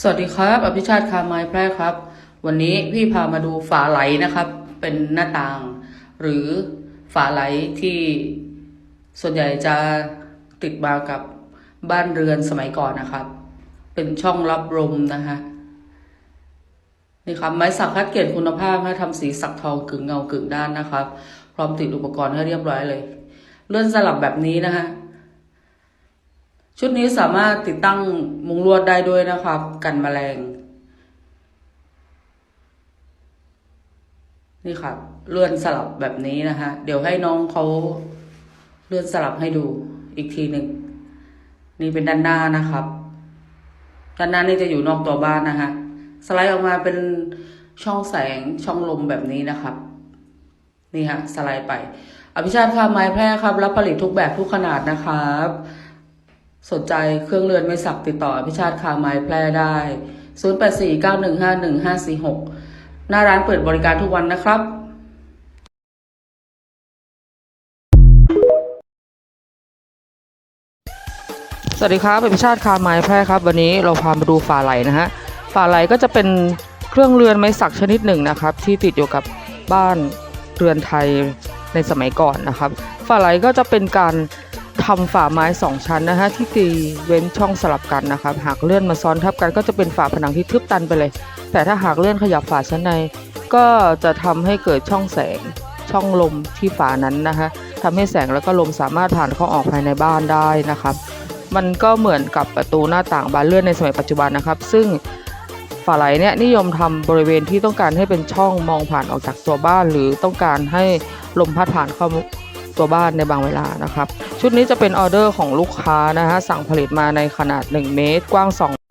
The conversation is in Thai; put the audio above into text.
สวัสดีครับ อภิชาติคาไม้แพร่ครับ วันนี้พี่พามาดูฝาไหลนะครับ เป็นหน้าต่าง หรือฝาไหลที่ส่วนใหญ่จะติดมากับบ้านเรือนสมัยก่อนนะครับ เป็นช่องรับลมนะฮะนี่ครับไม้สักคัดเกรดคุณภาพให้ทำสีสักทองกึ่งเงากึ่งด้านนะครับ พร้อมติดอุปกรณ์ให้เรียบร้อยเลย เลื่อนสลับแบบนี้นะฮะ ชุดนี้สามารถติดตั้งมุงลวดได้ด้วยนะครับ กันแมลง นี่ครับ เลื่อนสลับแบบนี้นะฮะเดี๋ยวให้น้องเขาเลื่อนสลับให้ดูอีกทีหนึ่ง นี่เป็นด้านหน้านะครับ ด้านหน้านี่จะอยู่นอกตัวบ้านนะฮะสไลด์ออกมาเป็นช่องแสงช่องลมแบบนี้นะครับ นี่ฮะสไลด์ไป อภิชาติคาไม้แพร่ครับ รับผลิตทุกแบบทุกขนาดนะครับ สนใจเครื่องเรือนไม่สักติดต่ออภิชาติคาไม้แพร่ได้ 0849151546 หน้าร้านเปิดบริการทุกวันนะครับสวัสดีครับเป็นพิชาติคาไม้แพร่ครับ วันนี้เราพามาดูฝาไหลนะฮะฝาไหลก็จะเป็นเครื่องเรือนไม้สักชนิดหนึ่งนะครับ ที่ติดอยู่กับบ้านเรือนไทยในสมัยก่อนนะครับฝาไหลก็จะเป็นการ ทำฝาไม้สองชั้นนะฮะที่ตีเว้นช่องสลับกันนะครับหากเลื่อนมาซ้อนทับกันก็จะเป็นฝาผนังที่ทึบตันไปเลย แต่ถ้าหากเลื่อนขยับฝาชั้นใน ก็จะทำให้เกิดช่องแสงช่องลมที่ฝานั้นนะคะทำให้แสงแล้วก็ลมสามารถผ่านเข้าออกภายในบ้านได้นะครับมันก็เหมือนกับประตูหน้าต่างบานเลื่อนในสมัยปัจจุบันนะครับ ซึ่งฝาไหลเนี่ยนิยมทำบริเวณที่ต้องการให้เป็นช่องมองผ่านออกจากตัวบ้าน หรือต้องการให้ลมพัดผ่านเข้า ตัวบ้านในบางเวลานะครับ ชุดนี้จะเป็นออเดอร์ของลูกค้านะฮะสั่งผลิตมาในขนาด 1 เมตร กว้าง 2